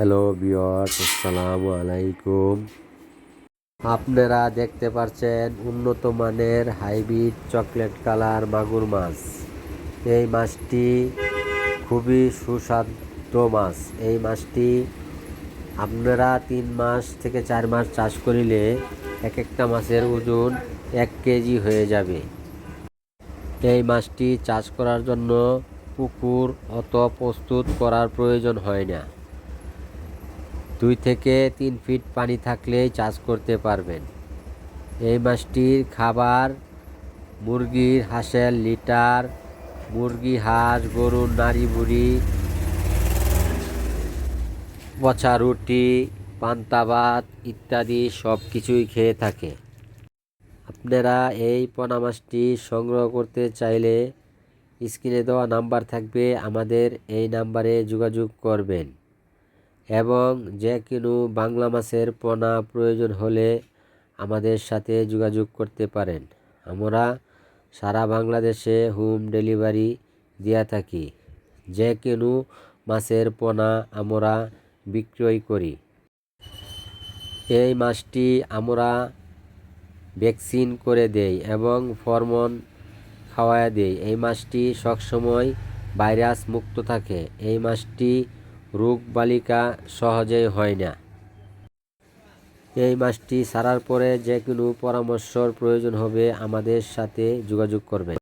Hello বিয়ার্স আসসালামু আলাইকুম। আপনারা দেখতে পাচ্ছেন উন্নত মানের হাইব্রিড চকলেট কালার মাগুর মাছ। এই মাছটি খুবই সুস্বাদু মাছ। এই মাছটি আপনারা তিন মাস থেকে চার মাস চাষ করিলে এক একটা মাছের ওজন এক কেজি হয়ে যাবে। এই মাছটি চাষ করার জন্য পুকুর অত প্রস্তুত করার প্রয়োজন হয় না। দুই থেকে তিন ফিট পানি থাকলেই চাষ করতে পারবেন। এই মাছটির খাবার মুরগির হাঁসের লিটার, মুরগি, হাঁস গরুর নাড়ি বুড়ি পচা রুটি, পান্তা ভাত ইত্যাদি সব কিছুই খেয়ে থাকে। আপনারা এই পোনা মাছটি সংগ্রহ করতে চাইলে স্ক্রিনে দেওয়া নাম্বার থাকবে, আমাদের এই নাম্বারে যোগাযোগ করবেন। এবং যে কোনো বাংলা মাছের পোনা প্রয়োজন হলে আমাদের সাথে যোগাযোগ করতে পারেন। আমরা সারা বাংলাদেশে হোম ডেলিভারি দিয়া থাকি। যে কোনো মাছের পোনা আমরা বিক্রয় করি। এই মাছটি আমরা ভ্যাকসিন করে দেই এবং ফরমন খাওয়ায় দেই। এই মাছটি সবসময় ভাইরাস মুক্ত থাকে। এই মাছটি রোগ বালিকা সহজেই হয় না। এই মাসটি সারার পরে যে কোনো পরামর্শর প্রয়োজন হবে আমাদের সাথে যোগাযোগ করবেন।